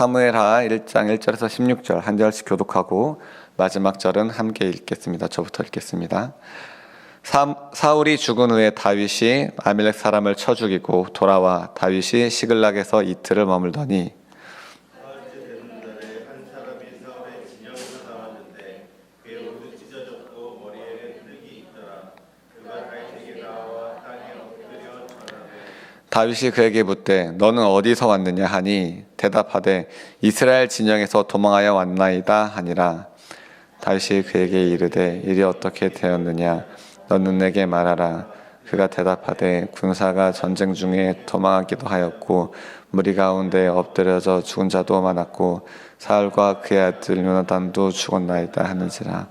사무엘하 1장 1절에서 16절 한 절씩 교독하고 마지막 절은 함께 읽겠습니다. 저부터 읽겠습니다. 사, 사울이 죽은 후에 다윗이 아멜렉 사람을 쳐 죽이고 돌아와 다윗이 시글락에서 이틀을 머물더니 다윗이 그에게 묻되 너는 어디서 왔느냐 하니 대답하되 이스라엘 진영에서 도망하여 왔나이다 하니라. 다윗이 그에게 이르되 일이 어떻게 되었느냐? 너는 내게 말하라. 그가 대답하되 군사가 전쟁 중에 도망하기도 하였고 무리 가운데 엎드려져 죽은 자도 많았고 사울과 그의 아들 요나단도 죽었나이다 하는지라.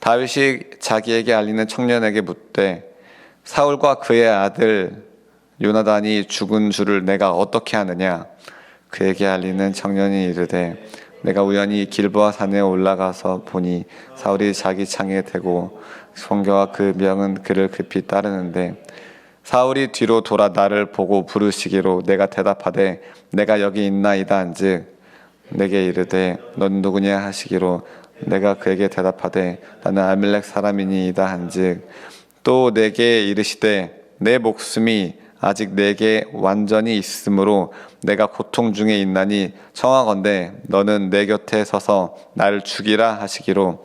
다윗이 자기에게 알리는 청년에게 묻되 사울과 그의 아들 요나단이 죽은 줄을 내가 어떻게 하느냐 그에게 알리는 청년이 이르되 내가 우연히 길보아 산에 올라가서 보니 사울이 자기 창에 대고 성교와 그 명은 그를 급히 따르는데 사울이 뒤로 돌아 나를 보고 부르시기로 내가 대답하되 내가 여기 있나이다 한즉 내게 이르되 넌 누구냐 하시기로 내가 그에게 대답하되 나는 아밀렉 사람이니이다 한즉 또 내게 이르시되 내 목숨이 아직 내게 완전히 있으므로 내가 고통 중에 있나니 청하건대 너는 내 곁에 서서 나를 죽이라 하시기로.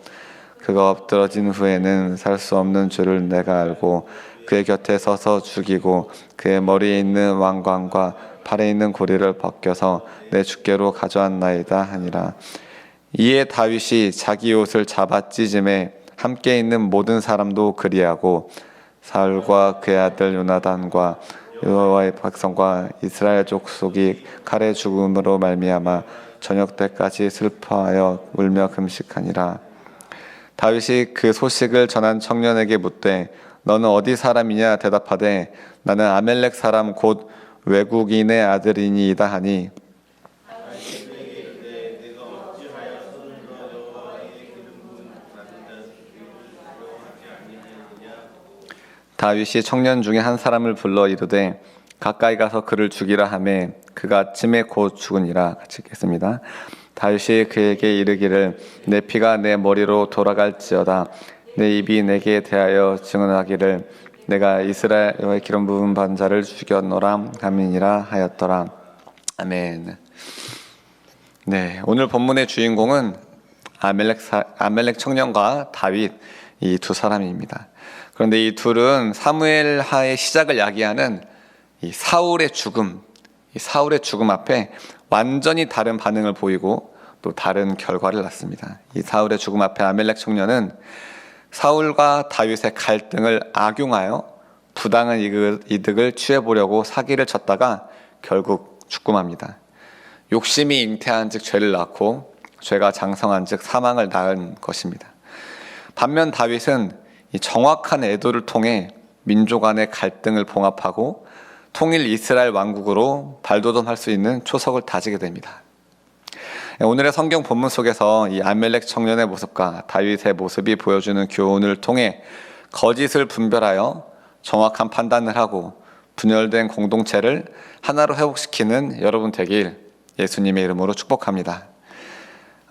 그가 엎드러진 후에는 살 수 없는 줄을 내가 알고 그의 곁에 서서 죽이고 그의 머리에 있는 왕관과 팔에 있는 고리를 벗겨서 내 주께로 가져왔나이다 하니라. 이에 다윗이 자기 옷을 잡아 찢음에 함께 있는 모든 사람도 그리하고 사울과 그의 아들 요나단과 여호와의 백성과 이스라엘 족속이 칼의 죽음으로 말미암아 저녁 때까지 슬퍼하여 울며 금식하니라. 다윗이 그 소식을 전한 청년에게 묻되 너는 어디 사람이냐? 대답하되 나는 아멜렉 사람 곧 외국인의 아들이니이다 하니 다윗이 청년 중에 한 사람을 불러 이르되 가까이 가서 그를 죽이라 하매 그가 찜에 곧 죽으니라 같이 읽겠습니다. 다윗이 그에게 이르기를 내 피가 내 머리로 돌아갈지어다 내 입이 내게 대하여 증언하기를 내가 이스라엘의 기름 부은 반자를 죽였노라 하민이라 하였더라 아멘. 네 오늘 본문의 주인공은 아멜렉 사, 아멜렉 청년과 다윗 이 두 사람입니다. 그런데 이 둘은 사무엘 하의 시작을 야기하는 이 사울의 죽음, 이 사울의 죽음 앞에 완전히 다른 반응을 보이고 또 다른 결과를 낳습니다. 이 사울의 죽음 앞에 아멜렉 청년은 사울과 다윗의 갈등을 악용하여 부당한 이득을 취해보려고 사기를 쳤다가 결국 죽음합니다. 욕심이 잉태한 즉 죄를 낳고 죄가 장성한 즉 사망을 낳은 것입니다. 반면 다윗은 이 정확한 애도를 통해 민족 간의 갈등을 봉합하고 통일 이스라엘 왕국으로 발돋움할 수 있는 초석을 다지게 됩니다. 오늘의 성경 본문 속에서 이 아멜렉 청년의 모습과 다윗의 모습이 보여주는 교훈을 통해 거짓을 분별하여 정확한 판단을 하고 분열된 공동체를 하나로 회복시키는 여러분 되길 예수님의 이름으로 축복합니다.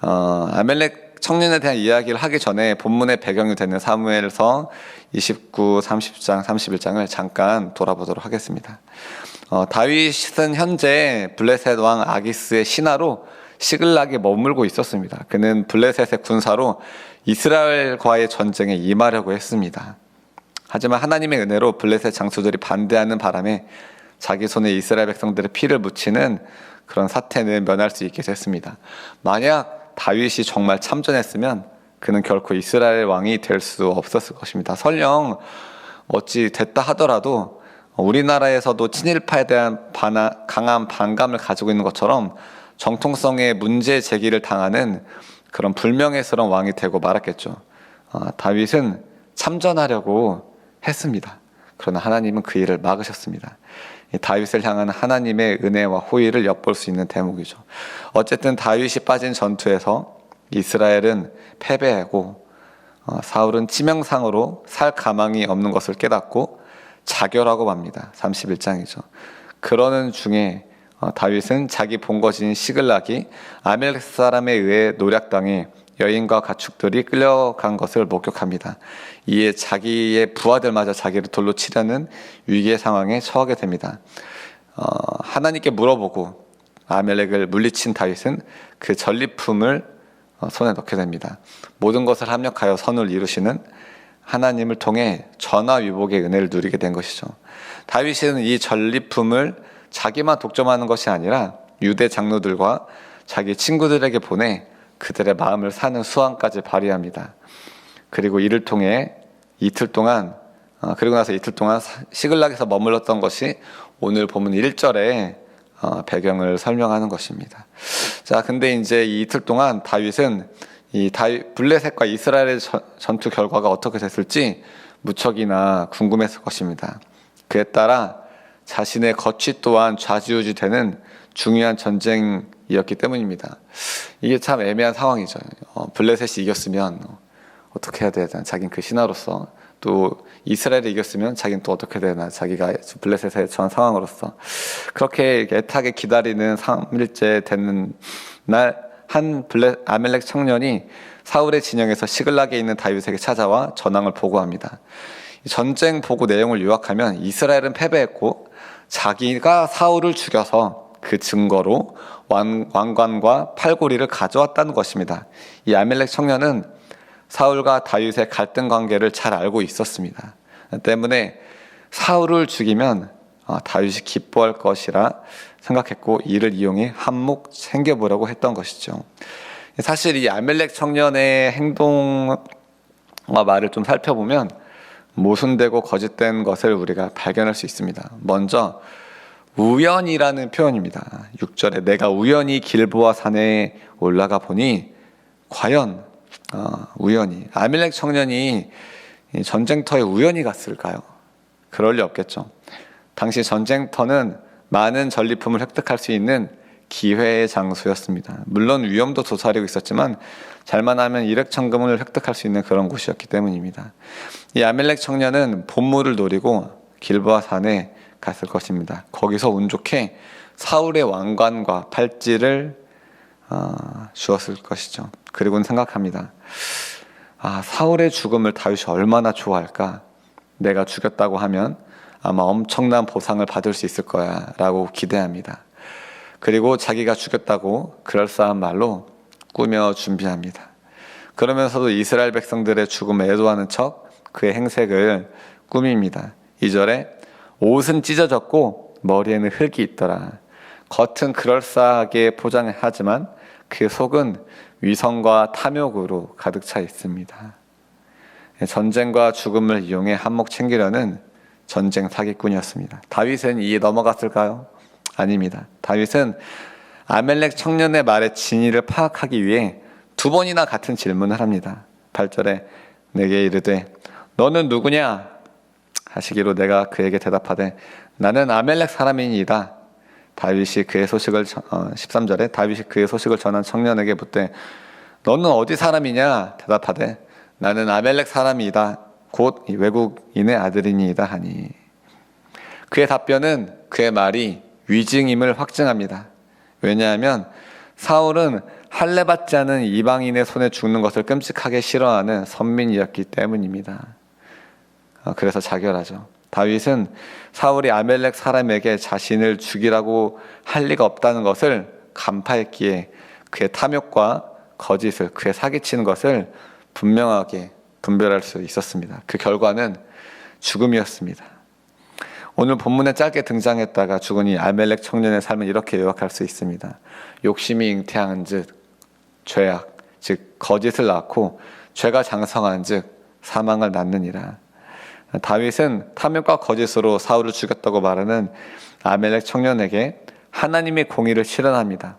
어, 아멜렉 청년에 대한 이야기를 하기 전에 본문의 배경이 되는 사무엘서 29, 30장, 31장을 잠깐 돌아보도록 하겠습니다. 어, 다윗은 현재 블레셋 왕 아기스의 신하로 시글락에 머물고 있었습니다. 그는 블레셋의 군사로 이스라엘과의 전쟁에 임하려고 했습니다. 하지만 하나님의 은혜로 블레셋 장수들이 반대하는 바람에 자기 손에 이스라엘 백성들의 피를 묻히는 그런 사태는 면할 수 있게 됐습니다. 만약 다윗이 정말 참전했으면 그는 결코 이스라엘 왕이 될 수 없었을 것입니다. 설령 어찌 됐다 하더라도 우리나라에서도 친일파에 대한 반하, 강한 반감을 가지고 있는 것처럼 정통성의 문제 제기를 당하는 그런 불명예스러운 왕이 되고 말았겠죠. 어, 다윗은 참전하려고 했습니다. 그러나 하나님은 그 일을 막으셨습니다. 다윗을 향한 하나님의 은혜와 호의를 엿볼 수 있는 대목이죠. 어쨌든 다윗이 빠진 전투에서 이스라엘은 패배하고 어, 사울은 치명상으로 살 가망이 없는 것을 깨닫고 자결하고 맙니다. 31장이죠. 그러는 중에 어, 다윗은 자기 본거지인 시글락이 아멜렉 사람에 의해 노략당해 여인과 가축들이 끌려간 것을 목격합니다. 이에 자기의 부하들마저 자기를 돌로 치려는 위기의 상황에 처하게 됩니다. 어, 하나님께 물어보고 아멜렉을 물리친 다윗은 그 전리품을 어, 손에 넣게 됩니다. 모든 것을 합력하여 선을 이루시는 하나님을 통해 전화위복의 은혜를 누리게 된 것이죠. 다윗은 이 전리품을 자기만 독점하는 것이 아니라 유대 장로들과 자기 친구들에게 보내 그들의 마음을 사는 수완까지 발휘합니다. 그리고 이를 통해 이틀 동안 어, 그리고 나서 이틀 동안 사- 시글락에서 머물렀던 것이 오늘 본문 1절에 어, 배경을 설명하는 것입니다. 자, 근데 이제 이 이틀 동안 다윗은 이 다윗 블레셋과 이스라엘의 전- 전투 결과가 어떻게 됐을지 무척이나 궁금했을 것입니다. 그에 따라 자신의 거취 또한 좌지우지 되는 중요한 전쟁이었기 때문입니다. 이게 참 애매한 상황이죠. 어, 블레셋이 이겼으면 어, 어떻게 해야 되나 자긴 그 신하로서 또 이스라엘이 이겼으면 자기는 또 어떻게 되나 자기가 블레셋에 처한 상황으로서 그렇게 애타게 기다리는 3일째 되는 날 한 블레 아멜렉 청년이 사울의 진영에서 시글락에 있는 다윗에게 찾아와 전황을 보고합니다. 이 전쟁 보고 내용을 요약하면 이스라엘은 패배했고 자기가 사울을 죽여서 그 증거로 왕, 왕관과 팔고리를 가져왔다는 것입니다. 이 아멜렉 청년은 사울과 다윗의 갈등 관계를 잘 알고 있었습니다. 때문에 사울을 죽이면 어, 다윗이 기뻐할 것이라 생각했고 이를 이용해 한몫 챙겨보려고 했던 것이죠. 사실 이 아멜렉 청년의 행동과 말을 좀 살펴보면 모순되고 거짓된 것을 우리가 발견할 수 있습니다. 먼저 우연이라는 표현입니다. 6절에 내가 우연히 길보아 산에 올라가 보니 과연 어, 우연히 아멜렉 청년이 이 전쟁터에 우연히 갔을까요? 그럴 리 없겠죠. 당시 전쟁터는 많은 전리품을 획득할 수 있는 기회의 장소였습니다. 물론 위험도 도사리고 있었지만 잘만 하면 일액천금을 획득할 수 있는 그런 곳이었기 때문입니다. 이 아멜렉 청년은 본물을 노리고 길보아 산에 갔을 것입니다. 거기서 운 좋게 사울의 왕관과 팔찌를 어, 주었을 것이죠. 그리고는 생각합니다. 아, 사울의 죽음을 다윗이 얼마나 좋아할까? 내가 죽였다고 하면 아마 엄청난 보상을 받을 수 있을 거야 라고 기대합니다. 그리고 자기가 죽였다고 그럴싸한 말로 꾸며 준비합니다. 그러면서도 이스라엘 백성들의 죽음에 애도하는 척 그의 행색을 꾸밉니다. 2절에 옷은 찢어졌고 머리에는 흙이 있더라. 겉은 그럴싸하게 포장하지만 그 속은 위선과 탐욕으로 가득 차 있습니다. 전쟁과 죽음을 이용해 한몫 챙기려는 전쟁 사기꾼이었습니다. 다윗은 이에 넘어갔을까요? 아닙니다. 다윗은 아멜렉 청년의 말의 진위를 파악하기 위해 두 번이나 같은 질문을 합니다. 8절에 내게 이르되 너는 누구냐? 하시기로 내가 그에게 대답하되 나는 아멜렉 사람이니이다. 다윗이 그의 소식을 전- 어, 13절에 다윗이 그의 소식을 전한 청년에게 묻되 너는 어디 사람이냐? 대답하되 나는 아멜렉 사람이다. 곧이 외국인의 아들이니이다 하니 그의 답변은 그의 말이 위증임을 확증합니다. 왜냐하면 사울은 할례 받지 않은 이방인의 손에 죽는 것을 끔찍하게 싫어하는 선민이었기 때문입니다. 어, 그래서 자결하죠. 다윗은 사울이 아멜렉 사람에게 자신을 죽이라고 할 리가 없다는 것을 간파했기에 그의 탐욕과 거짓을 그의 사기치는 것을 분명하게 분별할 수 있었습니다. 그 결과는 죽음이었습니다. 오늘 본문에 짧게 등장했다가 죽은 이 아멜렉 청년의 삶을 이렇게 요약할 수 있습니다. 욕심이 잉태한 즉 죄악, 즉 거짓을 낳고 죄가 장성한 즉 사망을 낳느니라. 다윗은 탐욕과 거짓으로 사울을 죽였다고 말하는 아멜렉 청년에게 하나님의 공의를 실현합니다.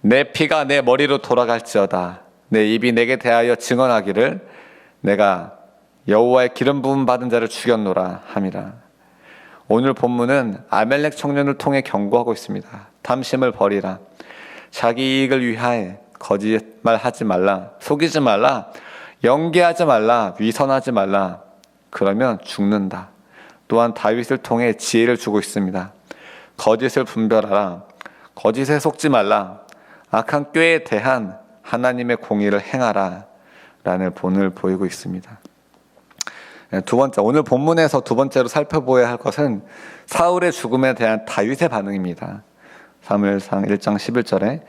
내 피가 내 머리로 돌아갈지어다. 내 입이 내게 대하여 증언하기를 내가 여호와의 기름 부음 받은 자를 죽였노라 함이라. 오늘 본문은 아멜렉 청년을 통해 경고하고 있습니다. 탐심을 버리라. 자기 이익을 위하여 거짓말 하지 말라. 속이지 말라. 연기하지 말라. 위선하지 말라. 그러면 죽는다. 또한 다윗을 통해 지혜를 주고 있습니다. 거짓을 분별하라. 거짓에 속지 말라. 악한 꾀에 대한 하나님의 공의를 행하라. 라는 본을 보이고 있습니다. 네, 두 번째, 오늘 본문에서 두 번째로 살펴보아야 할 것은 사울의 죽음에 대한 다윗의 반응입니다. 사무엘상 1장 11절에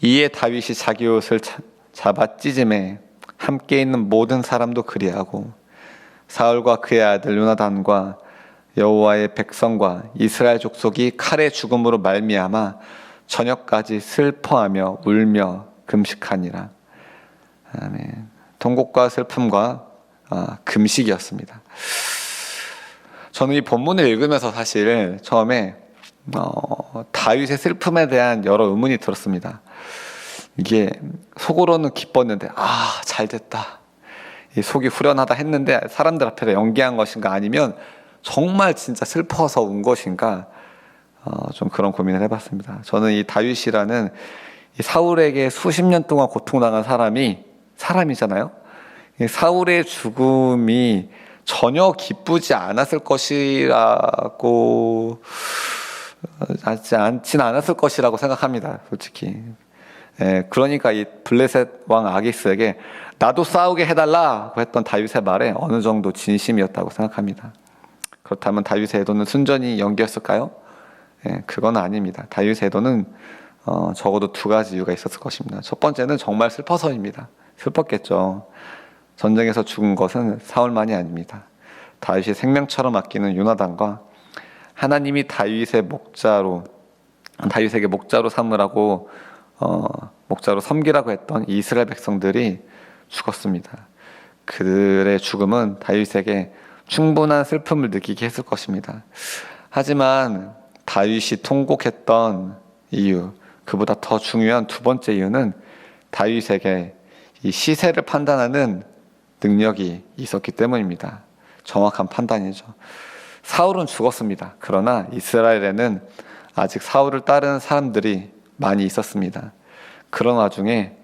이에 다윗이 자기 옷을 차- 잡아 찢음에 함께 있는 모든 사람도 그리하고 사울과 그의 아들 요나단과 여호와의 백성과 이스라엘 족속이 칼의 죽음으로 말미암아 저녁까지 슬퍼하며 울며 금식하니라. 아멘. 통곡과 슬픔과 아, 금식이었습니다. 저는 이 본문을 읽으면서 사실 처음에 어, 다윗의 슬픔에 대한 여러 의문이 들었습니다. 이게 속으로는 기뻤는데 아 잘됐다. 이 속이 후련하다 했는데 사람들 앞에서 연기한 것인가 아니면 정말 진짜 슬퍼서 운 것인가 어, 좀 그런 고민을 해봤습니다. 저는 이 다윗이라는 이 사울에게 수십 년 동안 고통당한 사람이 사람이잖아요. 이 사울의 죽음이 전혀 기쁘지 않았을 것이라고 않진 않았을 것이라고 생각합니다. 솔직히. 예, 그러니까 이 블레셋 왕 아기스에게 나도 싸우게 해달라고 했던 다윗의 말에 어느 정도 진심이었다고 생각합니다. 그렇다면 다윗의 애도는 순전히 연기였을까요? 예, 그건 아닙니다. 다윗의 애도는 어, 적어도 두 가지 이유가 있었을 것입니다. 첫 번째는 정말 슬퍼서입니다. 슬펐겠죠. 전쟁에서 죽은 것은 사울만이 아닙니다. 다윗이 생명처럼 아끼는 요나단과 하나님이 다윗의 목자로 다윗에게 목자로 삼으라고 어, 목자로 섬기라고 했던 이스라엘 백성들이 죽었습니다. 그들의 죽음은 다윗에게 충분한 슬픔을 느끼게 했을 것입니다. 하지만 다윗이 통곡했던 이유, 그보다 더 중요한 두 번째 이유는 다윗에게 이 시세를 판단하는 능력이 있었기 때문입니다. 정확한 판단이죠. 사울은 죽었습니다. 그러나 이스라엘에는 아직 사울을 따르는 사람들이 많이 있었습니다. 그런 와중에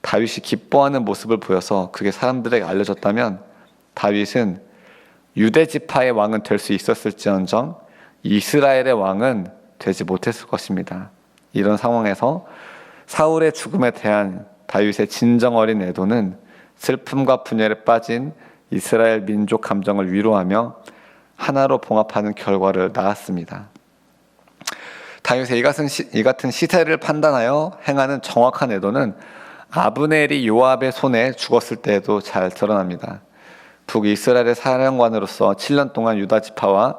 다윗이 기뻐하는 모습을 보여서 그게 사람들에게 알려졌다면 다윗은 유대 지파의 왕은 될 수 있었을지언정 이스라엘의 왕은 되지 못했을 것입니다. 이런 상황에서 사울의 죽음에 대한 다윗의 진정 어린 애도는 슬픔과 분열에 빠진 이스라엘 민족 감정을 위로하며 하나로 봉합하는 결과를 낳았습니다. 다윗의 이 같은, 시세를 판단하여 행하는 정확한 애도는 아브넬이 요압의 손에 죽었을 때에도 잘 드러납니다. 북이스라엘의 사령관으로서 7년 동안 유다 지파와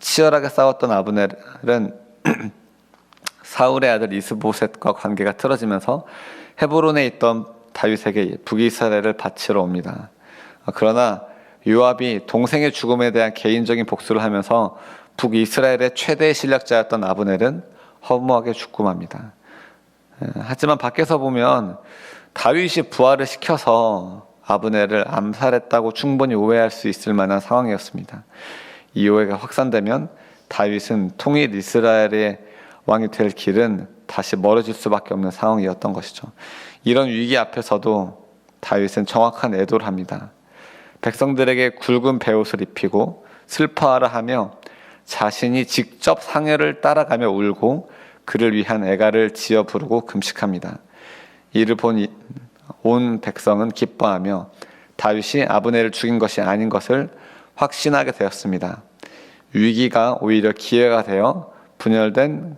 치열하게 싸웠던 아브넬은 사울의 아들 이스보셋과 관계가 틀어지면서 헤브론에 있던 다윗에게 북이스라엘을 바치러 옵니다. 그러나 요압이 동생의 죽음에 대한 개인적인 복수를 하면서 북이스라엘의 최대 실력자였던 아브넬은 허무하게 죽고 맙니다. 하지만 밖에서 보면 다윗이 부활을 시켜서 아브넬을 암살했다고 충분히 오해할 수 있을 만한 상황이었습니다. 이 오해가 확산되면 다윗은 통일 이스라엘의 왕이 될 길은 다시 멀어질 수밖에 없는 상황이었던 것이죠. 이런 위기 앞에서도 다윗은 정확한 애도를 합니다. 백성들에게 굵은 베옷을 입히고 슬퍼하라 하며 자신이 직접 상해를 따라가며 울고 그를 위한 애가를 지어 부르고 금식합니다. 이를 본 온 백성은 기뻐하며 다윗이 아브넬을 죽인 것이 아닌 것을 확신하게 되었습니다. 위기가 오히려 기회가 되어 분열된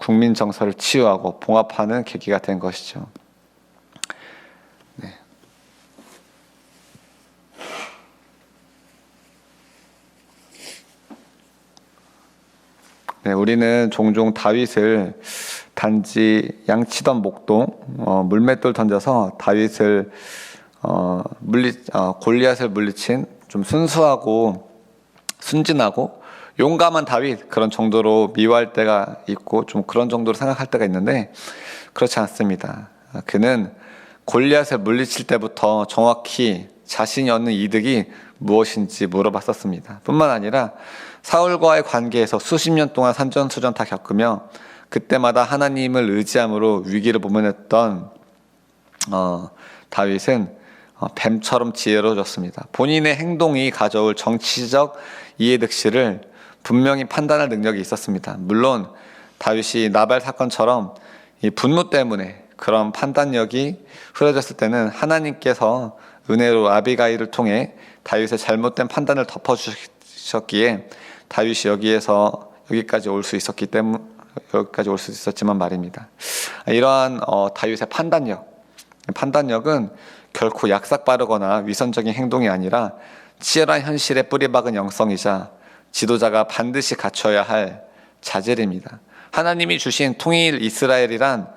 국민 정서를 치유하고 봉합하는 계기가 된 것이죠. 네. 네, 우리는 종종 다윗을 단지 양치던 목동 어, 물맷돌 던져서 다윗을 어, 물리 어, 골리앗을 물리친 좀 순수하고 순진하고 용감한 다윗 그런 정도로 미워할 때가 있고 좀 그런 정도로 생각할 때가 있는데 그렇지 않습니다. 그는 골리앗을 물리칠 때부터 정확히 자신이 얻는 이득이 무엇인지 물어봤었습니다. 뿐만 아니라 사울과의 관계에서 수십 년 동안 산전수전 다 겪으며 그때마다 하나님을 의지함으로 위기를 모면했던 어, 다윗은 어, 뱀처럼 지혜로워졌습니다. 본인의 행동이 가져올 정치적 이해득실을 분명히 판단할 능력이 있었습니다. 물론 다윗이 나발 사건처럼 이 분노 때문에 그런 판단력이 흐려졌을 때는 하나님께서 은혜로 아비가일을 통해 다윗의 잘못된 판단을 덮어주셨기에 다윗이 여기에서 여기까지 올 수 있었기 때문 여기까지 올 수 있었지만 말입니다. 이러한 어, 다윗의 판단력, 판단력은 결코 약삭 빠르거나 위선적인 행동이 아니라 치열한 현실에 뿌리박은 영성이자 지도자가 반드시 갖춰야 할 자질입니다. 하나님이 주신 통일 이스라엘이란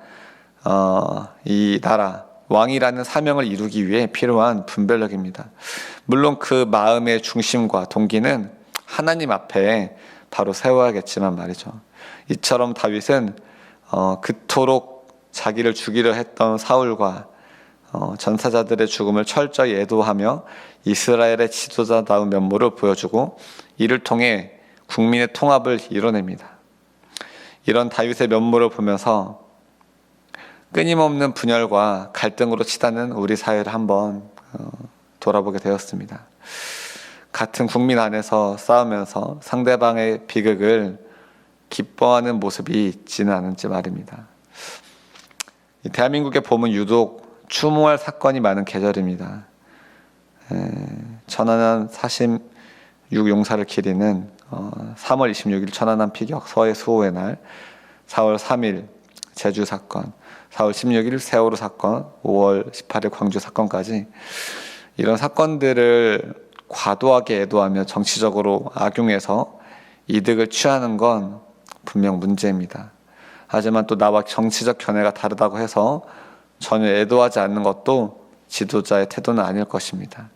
어, 이 나라 왕이라는 사명을 이루기 위해 필요한 분별력입니다. 물론 그 마음의 중심과 동기는 하나님 앞에 바로 세워야겠지만 말이죠. 이처럼 다윗은 어, 그토록 자기를 죽이려 했던 사울과 어, 전사자들의 죽음을 철저히 애도하며 이스라엘의 지도자다운 면모를 보여주고 이를 통해 국민의 통합을 이뤄냅니다. 이런 다윗의 면모를 보면서 끊임없는 분열과 갈등으로 치닫는 우리 사회를 한번 어, 돌아보게 되었습니다. 같은 국민 안에서 싸우면서 상대방의 비극을 기뻐하는 모습이 있지는 않은지 말입니다. 대한민국에 보면 유독 추모할 사건이 많은 계절입니다. 천안함 46 용사를 기리는 3월 26일 천안함 피격 서해 수호의 날, 4월 3일 제주 사건, 4월 16일 세월호 사건, 5월 18일 광주 사건까지 이런 사건들을 과도하게 애도하며 정치적으로 악용해서 이득을 취하는 건 분명 문제입니다. 하지만 또 나와 정치적 견해가 다르다고 해서 전혀 애도하지 않는 것도 지도자의 태도는 아닐 것입니다.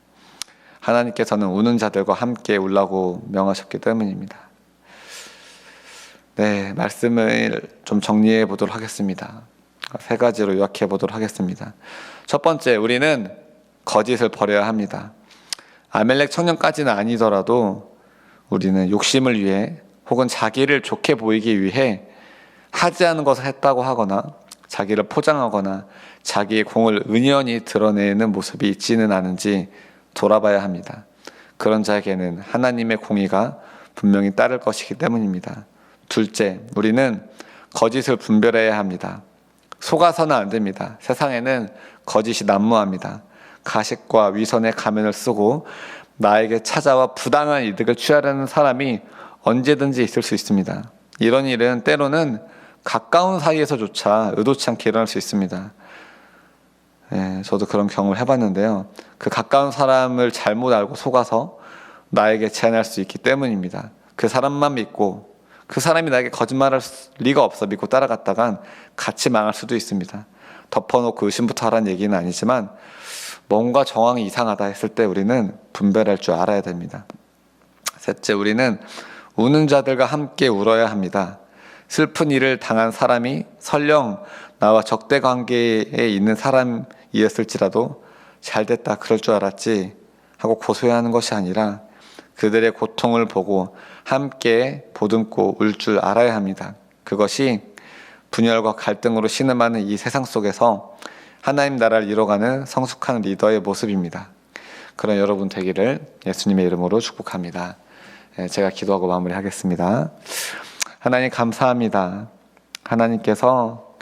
하나님께서는 우는 자들과 함께 울라고 명하셨기 때문입니다. 네, 말씀을 좀 정리해 보도록 하겠습니다. 세 가지로 요약해 보도록 하겠습니다. 첫 번째, 우리는 거짓을 버려야 합니다. 아멜렉 청년까지는 아니더라도 우리는 욕심을 위해 혹은 자기를 좋게 보이기 위해 하지 않은 것을 했다고 하거나 자기를 포장하거나 자기의 공을 은연히 드러내는 모습이 있지는 않은지 돌아봐야 합니다. 그런 자에게는 하나님의 공의가 분명히 따를 것이기 때문입니다. 둘째, 우리는 거짓을 분별해야 합니다. 속아서는 안 됩니다. 세상에는 거짓이 난무합니다. 가식과 위선의 가면을 쓰고 나에게 찾아와 부당한 이득을 취하려는 사람이 언제든지 있을 수 있습니다. 이런 일은 때로는 가까운 사이에서조차 의도치 않게 일어날 수 있습니다. 예, 저도 그런 경험을 해봤는데요. 그 가까운 사람을 잘못 알고 속아서 나에게 제안할 수 있기 때문입니다. 그 사람만 믿고 그 사람이 나에게 거짓말할 리가 없어 믿고 따라갔다간 같이 망할 수도 있습니다. 덮어놓고 의심부터 하라는 얘기는 아니지만 뭔가 정황이 이상하다 했을 때 우리는 분별할 줄 알아야 됩니다. 셋째, 우리는 우는 자들과 함께 울어야 합니다. 슬픈 일을 당한 사람이 설령 나와 적대 관계에 있는 사람이 었을지라도 잘 됐다 그럴 줄 알았지 하고 고소해야 하는 것이 아니라 그들의 고통을 보고 함께 보듬고 울 줄 알아야 합니다. 그것이 분열과 갈등으로 신음하는 이 세상 속에서 하나님 나라를 이뤄가는 성숙한 리더의 모습입니다. 그런 여러분 되기를 예수님의 이름으로 축복합니다. 예, 제가 기도하고 마무리하겠습니다. 하나님 감사합니다. 하나님께서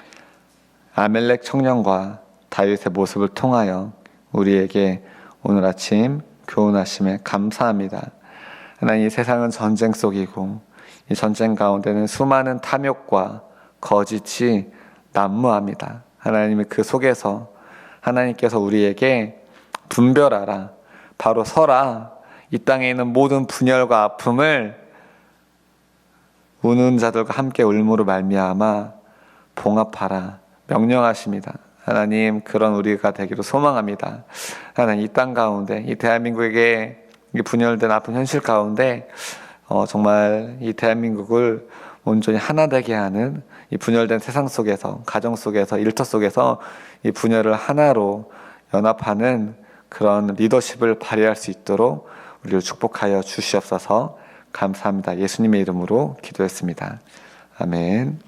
아멜렉 청년과 다윗의 모습을 통하여 우리에게 오늘 아침 교훈하심에 감사합니다. 하나님 이 세상은 전쟁 속이고 이 전쟁 가운데는 수많은 탐욕과 거짓이 난무합니다. 하나님의 그 속에서 하나님께서 우리에게 분별하라. 바로 서라. 이 땅에 있는 모든 분열과 아픔을 우는 자들과 함께 울므로 말미암아 봉합하라. 명령하십니다. 하나님 그런 우리가 되기로 소망합니다. 하나님 이 땅 가운데 이 대한민국에게 분열된 아픈 현실 가운데 어, 정말 이 대한민국을 온전히 하나 되게 하는 이 분열된 세상 속에서 가정 속에서 일터 속에서 이 분열을 하나로 연합하는 그런 리더십을 발휘할 수 있도록 우리를 축복하여 주시옵소서 감사합니다. 예수님의 이름으로 기도했습니다. 아멘.